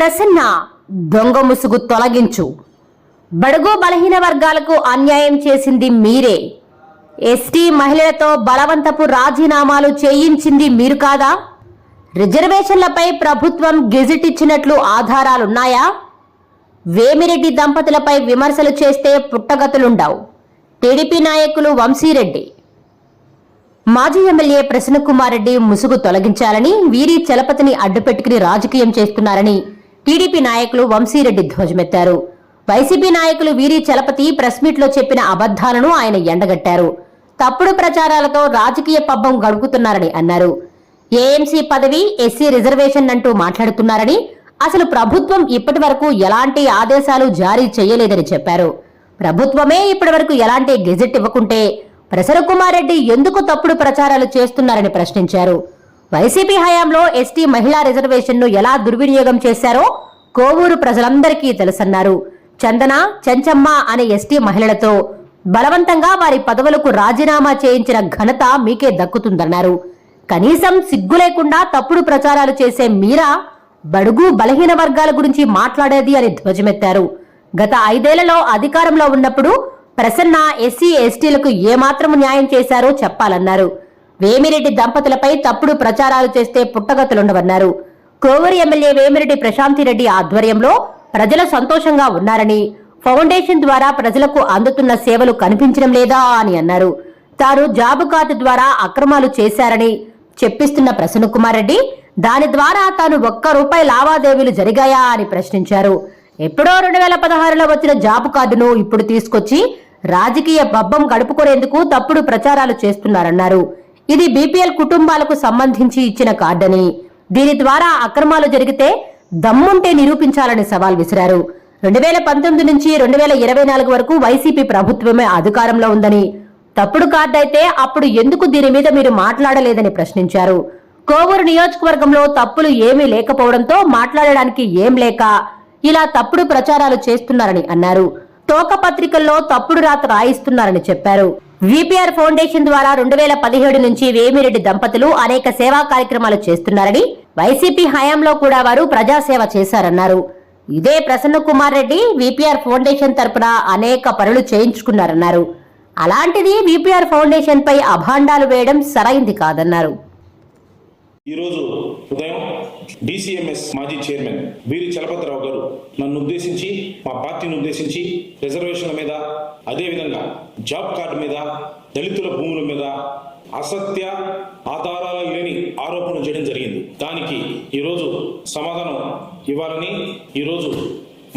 ప్రసన్న దొంగ ముసుగు తొలగించు. బడుగు బలహీన వర్గాలకు అన్యాయం చేసింది మీరే. ఎస్టీ మహిళలతో బలవంతపు రాజీనామాలు చేయించింది మీరు కాదా? రిజర్వేషన్లపై ప్రభుత్వం గెజిట్ ఇచ్చినట్లు ఆధారాలున్నాయా? వేమిరెడ్డి దంపతులపై విమర్శలు చేస్తే పుట్టగతులుండవు. టీడీపీ నాయకులు వంశీరెడ్డి. మాజీ ఎమ్మెల్యే ప్రసన్నకుమార్ రెడ్డి ముసుగు తొలగించాలని వీరి చలపతిని అడ్డుపెట్టుకుని రాజకీయం చేస్తున్నారని టీడీపీ నాయకులు వంశీరెడ్డి ధ్వజమెత్తారు. వైసీపీ నాయకులు వీరి చలపతి ప్రెస్మీట్లో చెప్పిన అబద్ధాలను ఆయన ఎండగట్టారు. తప్పుడు ప్రచారాలతో రాజకీయ పబ్బం గడుపుతున్నారని అన్నారు. ఏఎంసీ పదవి ఎస్సీ రిజర్వేషన్ అంటూ మాట్లాడుతున్నారని అసలు ప్రభుత్వం ఇప్పటి వరకు ఎలాంటి ఆదేశాలు జారీ చేయలేదని చెప్పారు. ప్రభుత్వమే ఇప్పటి వరకు ఎలాంటి గెజెట్ ఇవ్వకుంటే ప్రసరకుమార్ రెడ్డి ఎందుకు తప్పుడు ప్రచారాలు చేస్తున్నారని ప్రశ్నించారు. వైసీపీ హయాంలో ఎస్టీ మహిళా రిజర్వేషన్ను ఎలా దుర్వినియోగం చేశారో కోవూరు ప్రజలందరికీ తెలుసన్నారు. చందన చెంచమ్మ అనే ఎస్టీ మహిళలతో బలవంతంగా వారి పదవులకు రాజీనామా చేయించిన ఘనత మీకే దక్కుతుందన్నారు. కనీసం సిగ్గు లేకుండా తప్పుడు ప్రచారాలు చేసే మీరా బడుగు బలహీన వర్గాల గురించి మాట్లాడేది అని ధ్వజమెత్తారు. గత ఐదేళ్ళలో అధికారంలో ఉన్నప్పుడు ప్రసన్న ఎస్సీ ఎస్టీలకు ఏమాత్రం న్యాయం చేశారో చెప్పాలన్నారు. వేమిరెడ్డి దంపతులపై తప్పుడు ప్రచారాలు చేస్తే పుట్టగతులుండవన్నారు. కోవూరు ఎమ్మెల్యే వేమిరెడ్డి ప్రశాంతిరెడ్డి ఆధ్వర్యంలో ప్రజలు సంతోషంగా ఉన్నారని ఫౌండేషన్ ద్వారా ప్రజలకు అందుతున్న సేవలు కనిపించడం లేదా అని అన్నారు. తాను జాబు కార్డు ద్వారా అక్రమాలు చేశారని చెప్పిస్తున్న ప్రసన్నకుమార్ రెడ్డి దాని ద్వారా తాను ఒక్క రూపాయి లావాదేవీలు జరిగాయా అని ప్రశ్నించారు. ఎప్పుడో రెండు వేల పదహారులో వచ్చిన జాబు కార్డును ఇప్పుడు తీసుకొచ్చి రాజకీయ బబ్బం గడుపుకునేందుకు తప్పుడు ప్రచారాలు చేస్తున్నారన్నారు. ఇది బీపీఎల్ కుటుంబాలకు సంబంధించి ఇచ్చిన కార్డని. దీని ద్వారా అక్రమాలు జరిగితే దమ్ముంటే నిరూపించాలని సవాల్ విసిరారు. రెండు వేల పంతొమ్మిది నుంచి రెండు వేల ఇరవై నాలుగు వరకు వైసీపీ ప్రభుత్వమే అధికారంలో ఉందని. తప్పుడు కార్డు అయితే అప్పుడు ఎందుకు దీని మీద మీరు మాట్లాడలేదని ప్రశ్నించారు. కోవూరు నియోజకవర్గంలో తప్పులు ఏమీ లేకపోవడంతో మాట్లాడడానికి ఏం లేక ఇలా తప్పుడు ప్రచారాలు చేస్తున్నారని అన్నారు. తోక పత్రికల్లో తప్పుడు రాత రాయిస్తున్నారని చెప్పారు. విపిఆర్ ఫౌండేషన్ ద్వారా రెండు వేల పదిహేడు నుంచి వేమిరెడ్డి దంపతులు అనేక సేవా కార్యక్రమాలు చేస్తున్నారని వైసీపీ హయాంలో కూడా వారు ప్రజాసేవ చేశారన్నారు. ఇదే ప్రసన్న కుమార్ రెడ్డి విపిఆర్ ఫౌండేషన్ తరపున అనేక పనులు చేయించుకున్నారన్నారు. అలాంటిది విపిఆర్ ఫౌండేషన్ పై అభాండాలు వేయడం సరైంది కాదన్నారు. ఈరోజు ఉదయం డిసిఎంఎస్ మాజీ చైర్మన్ వీరి చలపతిరావు గారు నన్ను ఉద్దేశించి మా పార్టీని ఉద్దేశించి రిజర్వేషన్ల మీద అదేవిధంగా జాబ్ కార్డు మీద దళితుల భూముల మీద అసత్య ఆధారాలు లేని ఆరోపణలు చేయడం జరిగింది. దానికి ఈరోజు సమాధానం ఇవ్వాలని ఈరోజు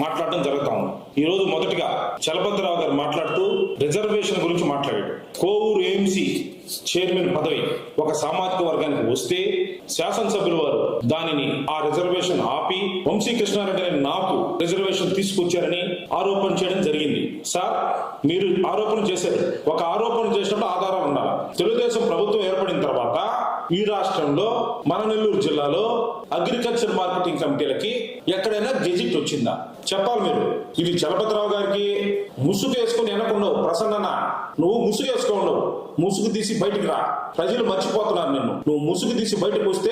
మాట్లాడడం జరుగుతా ఉంది. ఈ రోజు మొదటిగా చలపతిరావు గారు మాట్లాడుతూ రిజర్వేషన్ గురించి మాట్లాడాడు. కోవూరు ఏఎంసీ చైర్మన్ పదవి ఒక సామాజిక వర్గానికి వస్తే శాసనసభ్యుల వారు దానిని ఆ రిజర్వేషన్ ఆపి వంశీ కృష్ణారెడ్డి అనే నాకు రిజర్వేషన్ తీసుకొచ్చారని ఆరోపణ చేయడం జరిగింది. సార్ మీరు ఆరోపణ చేశారు. ఒక ఆరోపణ చేసినప్పుడు ఆధారం ఉండాలి. తెలుగుదేశం ప్రభుత్వం ఏర్పడిన తర్వాత ఈ రాష్ట్రంలో మన నెల్లూరు జిల్లాలో అగ్రికల్చర్ మార్కెటింగ్ కమిటీలకి ఎక్కడైనా గెజిట్ వచ్చిందా? చెప్పాలి మీరు. ఇది చలపతిరావు గారికి ముసుగు వేసుకుని వెనకుండవు ప్రసన్న నువ్వు ముసుగు వేసుకోండవు ముసుగు తీసి బయటికి రా. ప్రజలు మర్చిపోతున్నారు నిన్ను. నువ్వు ముసుగు తీసి బయటకు వస్తే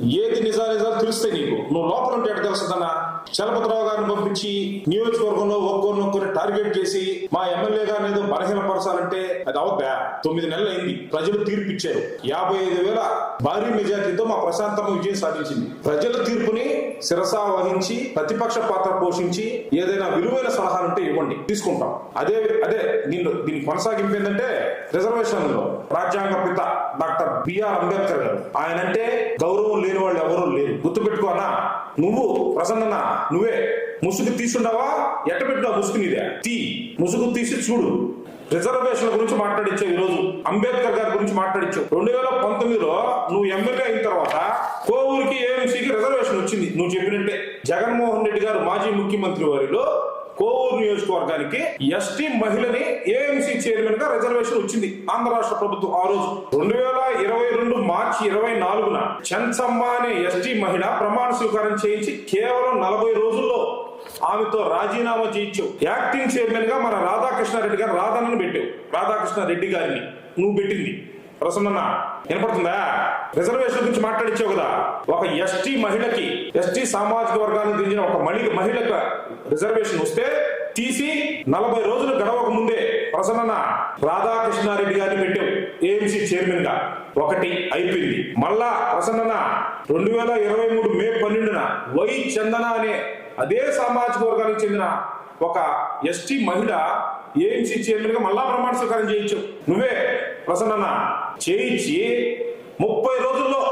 ఏది నిజా నిజాలు తెలుస్తాయి నీకు. నువ్వు లోపల ఉంటే ఎట్ట తెలుస్తుందన్నా? చలపతిరావు గారిని పంపించి నియోజకవర్గంలో ఒక్కొక్కరిని ఒక్కొక్కరిని టార్గెట్ చేసి మా ఎమ్మెల్యే గారిని ఏదో బలహీనపరచాలంటే అది అవద్దా? తొమ్మిది నెలలు అయింది. ప్రజలు తీర్పు ఇచ్చారు. యాభై ఐదు వేల భారీ మెజార్టీతో మా ప్రశాంతమ్మ విజయం సాధించింది. ప్రజల తీర్పుని శిరసా వహించి ప్రతిపక్ష పాత్ర పోషించి ఏదైనా విలువైన సలహాలు ఇవ్వండి. తీసుకుంటాం. అదే అదే దీనిలో దీనికి కొనసాగింపు ఏంటంటే రిజర్వేషన్లో రాజ్యాంగ పిత డాక్టర్ బిఆర్ అంబేద్కర్ గారు. ఆయన అంటే గౌరవం లేని వాళ్ళు ఎవరూ లేరు. గుర్తుపెట్టుకోనా నువ్వు ప్రసన్న నువ్వే. ముసుగు తీసుండవా ఎట్ట పెట్టినా ముసుగు నీదే? తీ. ముసుగు తీసి చూడు. రిజర్వేషన్ గురించి మాట్లాడించావు ఈ రోజు అంబేద్కర్ గారి గురించి మాట్లాడించావు రెండు వేల పంతొమ్మిదిలో నువ్వు ఎమ్మెల్యే అయిన తర్వాత కోవూరికి ఏఎంసీకి రిజర్వేషన్ వచ్చింది. నువ్వు చెప్పినట్టే. జగన్మోహన్ రెడ్డి గారు మాజీ ముఖ్యమంత్రి వారిలో కోవూరు నియోజకవర్గానికి ఎస్టీ మహిళని ఏఎంసీ చైర్మన్గా రిజర్వేషన్ వచ్చింది ఆంధ్ర రాష్ట్ర ప్రభుత్వం ఆ రోజు. రెండు వేల ఇరవై రెండు మార్చి ఇరవై నాలుగున చెన్సమ్మ అనే ఎస్టీ మహిళ ప్రమాణ స్వీకారం చేయించి కేవలం నలభై రోజుల్లో ఆమెతో రాజీనామా చేయించావు. యాక్టింగ్ చైర్మన్గా మన రాధాకృష్ణారెడ్డి గారు రాధన్నను పెట్టావు. రాధాకృష్ణ రెడ్డి గారిని నువ్వు పెట్టింది. ప్రసన్న వినపడుతుందా? రిజర్వేషన్ గురించి మాట్లాడిచ్చావు కదా. ఒక ఎస్టీ మహిళకి ఎస్టీ సామాజిక వర్గానికి చెందిన ఒక మహిళ మహిళకు రిజర్వేషన్ వస్తే తీసి నలభై రోజులు గడవక ముందే ప్రసన్న రాధాకృష్ణారెడ్డి గారిని పెట్టాం ఏఎంసీ చైర్మన్గా ఒకటి అయిపోయింది. మళ్ళా ప్రసన్న రెండు వేల ఇరవై మూడు మే పన్నెండున వై చందన అనే అదే సామాజిక వర్గానికి చెందిన ఒక ఎస్టీ మహిళ ఏఎంసీ చైర్మన్గా మళ్ళా ప్రమాణ స్వీకారం చేయించు నువ్వే ప్రసన్న చేయించి ముప్పై రోజుల్లో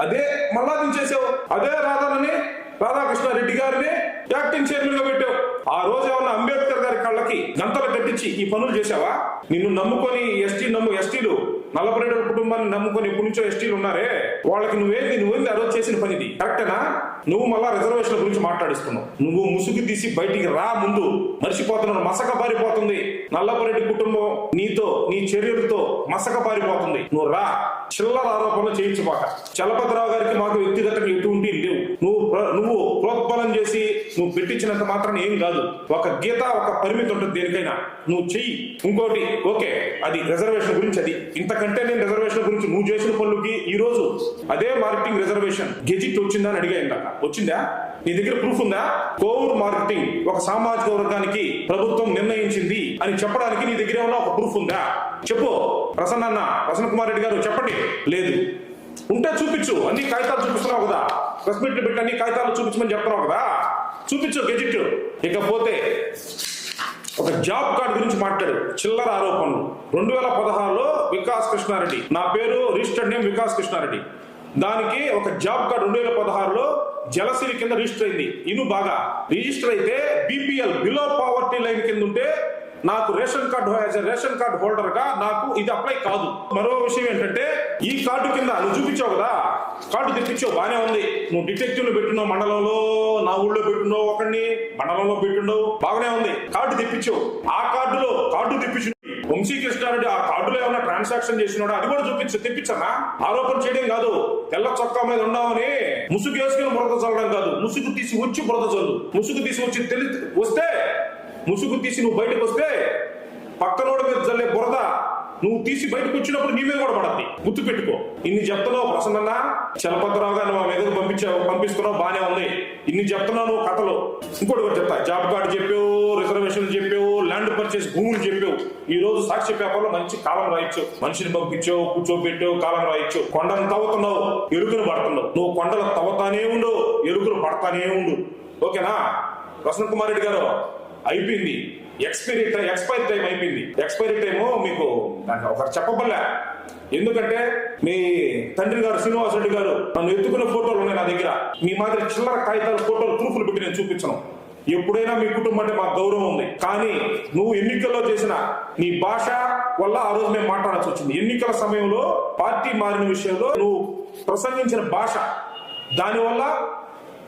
అదే మళ్ళా దించేసావు అదే రాధాలని రాధాకృష్ణారెడ్డి గారిని యాక్టింగ్ చైర్మన్గా పెట్టావు. ఆ రోజు ఏమన్నా అంబేద్కర్ గారి కళ్ళకి గంతలు కట్టించి ఈ పనులు చేశావా? నిన్ను నమ్ముకొని ఎస్టీ నమ్ము ఎస్టీలు నల్లపరెడ్డి కుటుంబాన్ని నమ్ముకొని ఎప్పటి నుంచో ఎస్టీలు ఉన్నారే? వాళ్ళకి నువ్వేంది? నువ్వేంది? ఆ రోజు చేసిన పనిది. కరెక్టేనా? నువ్వు మళ్ళా రిజర్వేషన్ గురించి మాట్లాడిస్తున్నావు. నువ్వు ముసుగు తీసి బయటికి రా ముందు. మర్చిపోతున్నావు మసక పారిపోతుంది. నల్లపరెడ్డి కుటుంబం నీతో నీ చర్యలతో మసక పారిపోతుంది. నువ్వు రా. చిల్లర ఆరోపణలు చేయించుకోక చలపతిరావు గారికి మాకు వ్యక్తిగతంగా ఎటువంటి లేవు. నువ్వు నువ్వు ప్రోత్బలం చేసి నువ్వు పెట్టించినంత మాత్రం ఏం కాదు. ఒక గీత ఒక పరిమితి ఉంటుంది దేనికైనా. నువ్వు చెయ్యి. ఇంకోటి ఓకే అది రిజర్వేషన్ గురించి అది. ఇంతకంటే నేను రిజర్వేషన్ గురించి నువ్వు చేసిన పనులకి ఈ రోజు అదే మార్కెటింగ్ రిజర్వేషన్ గెజిట్ వచ్చిందా అని అడిగా ఇందాక. వచ్చిందా? నీ దగ్గర ప్రూఫ్ ఉందా? కోవూరు మార్కెటింగ్ ఒక సామాజిక వర్గానికి ప్రభుత్వం నిర్ణయించింది అని చెప్పడానికి నీ దగ్గర ఏమన్నా ఒక ప్రూఫ్ ఉందా? చెప్పు. ప్రసన్న అన్న ప్రసన్న కుమార్ రెడ్డి గారు చెప్పండి. లేదు. ఉంటే చూపించు. అన్ని కాగితాలు చూపిస్తున్నావు కదా. ప్రెస్ మీట్ పెట్టి అన్ని కాగితాలు చూపించమని చెప్తున్నావు కదా. చూపించు గెజిట్ ఇకపోతే ఒక జాబ్ కార్డు గురించి మాట్లాడు. చిల్లర ఆరోపణలు. రెండు వేల పదహారులో వికాస్ కృష్ణారెడ్డి. నా పేరు రిజిస్టర్డ్ నేమ్ వికాస్ కృష్ణారెడ్డి. దానికి ఒక జాబ్ కార్డు రెండు వేల పదహారులో జలసిరి కింద రిజిస్టర్ అయింది. ఇను బాగా. రిజిస్టర్ అయితే బీపీఎల్ బిలో పావర్టీ లైన్ కింద ఉంటే నాకు రేషన్ కార్డు రేషన్ కార్డు హోల్డర్గా నాకు ఇది అప్లై కాదు. మరో విషయం ఏంటంటే ఈ కార్డు కింద నువ్వు చూపించావు కదా కార్డు తెప్పించావు బానే ఉంది. నువ్వు డిటెక్టివ్లో పెట్టినావు మండలంలో నా ఊళ్ళో పెట్టినావు ఒకడిని మండలంలో పెట్టున్నావు బాగానే ఉంది. కార్డు తెప్పించావు. ఆ కార్డులో కార్డు తెప్పించు వంశీ కృష్ణారెడ్డి ఆ కార్డులో ఏమైనా ట్రాన్సాక్షన్ చేసినాడు అది కూడా చూపించు తెప్పించనా? ఆరోపణ చేయడం కాదు. తెల్ల చొక్కా మీద ఉన్నామని ముసుగు వేసుకుని బురద చల్లడం కాదు. ముసుగు తీసి వచ్చి బురద చల్లు. ముసుగు తీసి వచ్చి తెలి వస్తే ముసుగు తీసి నువ్వు బయటకు వస్తే పక్కనోడి మీద చల్లే బురద నువ్వు తీసి బయటకు వచ్చినప్పుడు నీవే కూడా పడద్ది. గుర్తు పెట్టుకో. ఇన్ని చెప్తున్నావు ప్రసన్న చలపతిరావు గారు మా మీద పంపించావు పంపిస్తున్నావు బానే ఉంది. ఇన్ని చెప్తున్నావు నువ్వు కథలు. ఇంకోటి కూడా చెప్తా. జాబ్ కార్డు చెప్పావు రిజర్వేషన్ చెప్పావు ల్యాండ్ పర్చేస్ భూములు చెప్పావు. ఈ రోజు సాక్షి పేపర్లో మంచి కాలం రాయొచ్చు. మనిషిని పంపించావు కూర్చోబెట్టావు కాలం రాయొచ్చు. కొండను తవ్వుతున్నావు ఎరుకును పడుతున్నావు. నువ్వు కొండలు తవ్వుతానే ఉండు ఎరుకులు పడతానే ఉండు. ఓకేనా? ప్రసన్న కుమార్ రెడ్డి గారు అయిపోయింది. ఎక్స్పైరీ టైం ఎక్స్పైరీ టైం అయిపోయింది. ఎక్స్పైరీ టైం మీకు నాకు ఒకరు చెప్పబల్లా ఎందుకంటే మీ తండ్రి గారు శ్రీనివాస్ రెడ్డి గారు నన్ను ఎత్తుకున్న ఫోటోలు ఉన్నాయి నా దగ్గర. మీ మాదిరి చిల్లర కాగితాలు ఫోటోలు ప్రూఫ్లు పెట్టి నేను చూపించను. ఎప్పుడైనా మీ కుటుంబం అంటే మాకు గౌరవం ఉంది. కానీ నువ్వు ఎన్నికల్లో చేసిన నీ భాష వల్ల ఆ రోజు మేము మాట్లాడాల్సి వచ్చింది. ఎన్నికల సమయంలో పార్టీ మారిన విషయంలో నువ్వు ప్రసంగించిన భాష దానివల్ల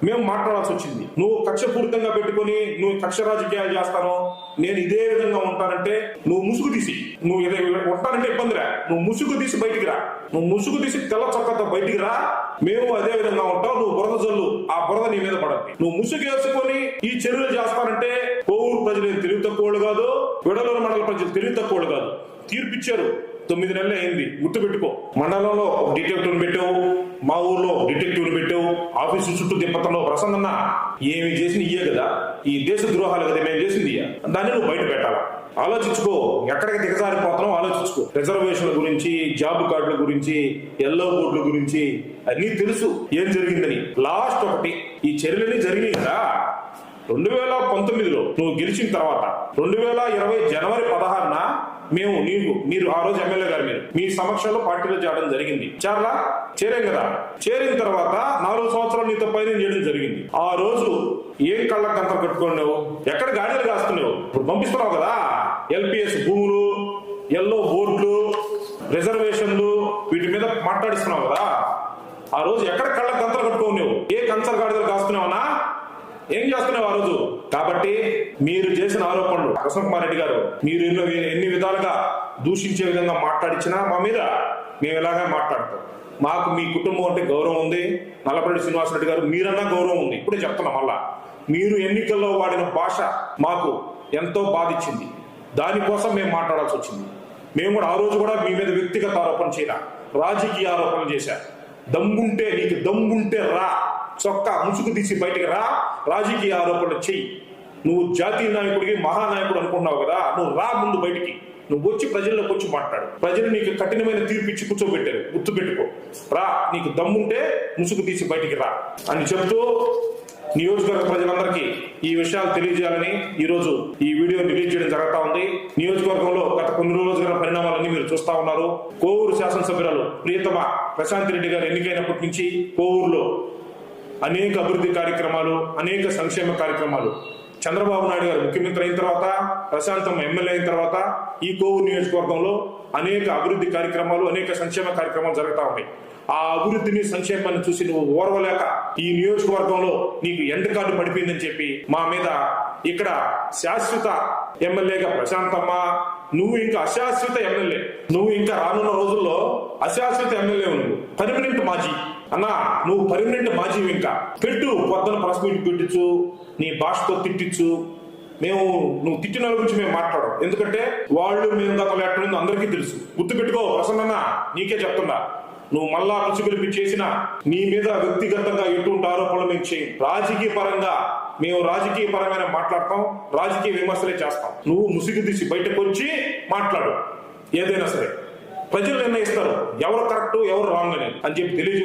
మేము మాట్లాడాల్సి వచ్చింది. నువ్వు కక్షపూరితంగా పెట్టుకొని నువ్వు కక్ష రాజకీయాలు చేస్తాను నేను ఇదే విధంగా ఉంటానంటే నువ్వు ముసుగు తీసి నువ్వు ఇదే ఉంటానంటే ఇబ్బంది రా నువ్వు ముసుగు తీసి బయటికి రా. నువ్వు ముసుగు తీసి తెల్ల చొక్కతో బయటికి రా. మేము అదే విధంగా ఉంటావు నువ్వు బురద జల్లు. ఆ బురద నీ మీద పడద్ది. నువ్వు ముసుగు వేసుకొని ఈ చర్యలు చేస్తానంటే కోవూరు ప్రజలు తెలివి తక్కువలు కాదు విడలూరు మండల ప్రజలు తెలివి తక్కువ కాదు. తీర్పిచ్చారు. తొమ్మిది నెలలు అయింది. గుర్తుపెట్టుకో మండలంలో ఒక డిటెక్టివ్ పెట్టావు మా ఊర్లో డిటెక్టివ్ పెట్టావు ఆఫీసు చుట్టూ తిప్పతంలో ప్రసన్న ఏమి చేసిన ఇయ్యే కదా. ఈ దేశ ద్రోహాలు కదా మేము చేసింది దాన్ని నువ్వు బయట పెట్టాలా? ఆలోచించుకో. ఎక్కడికి దిగజారిపోతున్నావు ఆలోచించుకో. రిజర్వేషన్ల గురించి జాబ్ కార్డుల గురించి ఎల్లో బోర్డుల గురించి అన్నీ తెలుసు. ఏం జరిగిందని. లాస్ట్ ఒకటి. ఈ చర్యలన్నీ జరిగినాయి కదా. రెండు వేల పంతొమ్మిదిలో నువ్వు గెలిచిన తర్వాత రెండు వేల ఇరవై జనవరి పదహారున మేము నీకు మీరు ఆ రోజు ఎమ్మెల్యే గారు మీరు మీ సమక్షంలో పార్టీలో చేరడం జరిగింది. చేరలా? చేరాం కదా. చేరిన తర్వాత నాలుగు సంవత్సరాలు నీతో పైన చేయడం జరిగింది. ఆ రోజు ఏం కళ్ళ గంతలు కట్టుకున్నావు? ఎక్కడ గాడిలు కాస్తున్నావు? ఇప్పుడు పంపిస్తున్నావు కదా. ఎల్పిఎస్ భూములు ఎల్లో బోర్డులు రిజర్వేషన్లు వీటి మీద మాట్లాడిస్తున్నావు కదా. ఆ రోజు ఎక్కడ కళ్ళ కంతలు కట్టుకున్నావు? ఏ కంచర్ గాడిదలు కాస్తున్నావునా ఏం చేస్తున్నావు ఆ రోజు? కాబట్టి మీరు చేసిన ఆరోపణలు కృష్ణ కుమార్ రెడ్డి గారు మీరు ఎన్నో ఎన్ని విధాలుగా దూషించే విధంగా మాట్లాడించినా మా మీద మేము ఇలాగే మాట్లాడతాం? మాకు మీ కుటుంబం అంటే గౌరవం ఉంది. నల్లపల్లి శ్రీనివాసరెడ్డి గారు మీరన్నా గౌరవం ఉంది. ఇప్పుడే చెప్తున్నాం మళ్ళా. మీరు ఎన్నికల్లో వాడిన భాష మాకు ఎంతో బాధించింది. దానికోసం మేము మాట్లాడాల్సి వచ్చింది. మేము కూడా ఆ రోజు కూడా మీ మీద వ్యక్తిగత ఆరోపణ చేయరా రాజకీయ ఆరోపణలు చేశా. దమ్ముంటే నీకు దమ్ముంటే రా. చొక్కా ముసుగు తీసి బయటికి రా. రాజకీయ ఆరోపణలు చెయ్యి. నువ్వు జాతీయ నాయకుడికి మహానాయకుడు అనుకున్నావు కదా నువ్వు రా ముందు బయటికి. నువ్వు వచ్చి ప్రజల్లోకి వచ్చి మాట్లాడు. ప్రజలు నీకు కఠినమైన తీర్పు ఇచ్చి కూర్చోబెట్టారు. గుర్తు పెట్టుకో రా నీకు దమ్ముంటే ముసుగు తీసి బయటికి రా అని చెప్తూ నియోజకవర్గ ప్రజలందరికీ ఈ విషయాలు తెలియజేయాలని ఈ రోజు ఈ వీడియో రిలీజ్ చేయడం జరుగుతా ఉంది. నియోజకవర్గంలో గత కొన్ని రోజులు జరిగిన పరిణామాలన్నీ మీరు చూస్తా ఉన్నారు. కోవూరు శాసనసభ్యురాలు ప్రియతమ ప్రశాంత్ రెడ్డి గారు ఎన్నికైనప్పటి నుంచి కోవూరులో అనేక అభివృద్ధి కార్యక్రమాలు అనేక సంక్షేమ కార్యక్రమాలు. చంద్రబాబు నాయుడు గారు ముఖ్యమంత్రి అయిన తర్వాత ప్రశాంతం ఎమ్మెల్యే అయిన తర్వాత ఈ కోవూరు నియోజకవర్గంలో అనేక అభివృద్ధి కార్యక్రమాలు అనేక సంక్షేమ కార్యక్రమాలు జరుగుతూ ఉన్నాయి. ఆ అభివృద్ధిని సంక్షేమాన్ని చూసి నువ్వు ఓర్వలేక ఈ నియోజకవర్గంలో నీకు ఎండ కార్డు పడిపోయిందని చెప్పి మా మీద ఇక్కడ శాశ్వత ఎమ్మెల్యేగా ప్రశాంతమ్మ నువ్వు ఇంకా అశాశ్వత ఎమ్మెల్యే. నువ్వు ఇంకా రానున్న రోజుల్లో అశాశ్వత ఎమ్మెల్యే నువ్వు పర్మనెంట్ మాజీ. అన్నా నువ్వు పర్మనెంట్ మాజీ ఇంకా పెట్టు పొద్దున ప్రెస్ మీట్ పెట్టించు నీ భాషతో తిట్టించు మేము నువ్వు తిట్టిన వాళ్ళ గురించి మేము మాట్లాడడం ఎందుకంటే వాళ్ళు మేము గత ఎట్లుందో అందరికీ తెలుసు. గుర్తు పెట్టుకో ప్రసన్న నీకే చెప్తున్నా. నువ్వు మళ్ళా పిలిపి చేసిన నీ మీద వ్యక్తిగతంగా ఎటువంటి ఆరోపణలు మేము చేయం. రాజకీయ పరంగా మేము రాజకీయ పరమైన మాట్లాడతాం రాజకీయ విమర్శలే చేస్తాం. నువ్వు ముసుగు తీసి బయటకు వచ్చి మాట్లాడు. ఏదైనా సరే. ప్రజలు నిర్ణయిస్తారు. ఎవరు కరెక్ట్ ఎవరు రాంగ్ అని. అని చెప్పి తెలియజే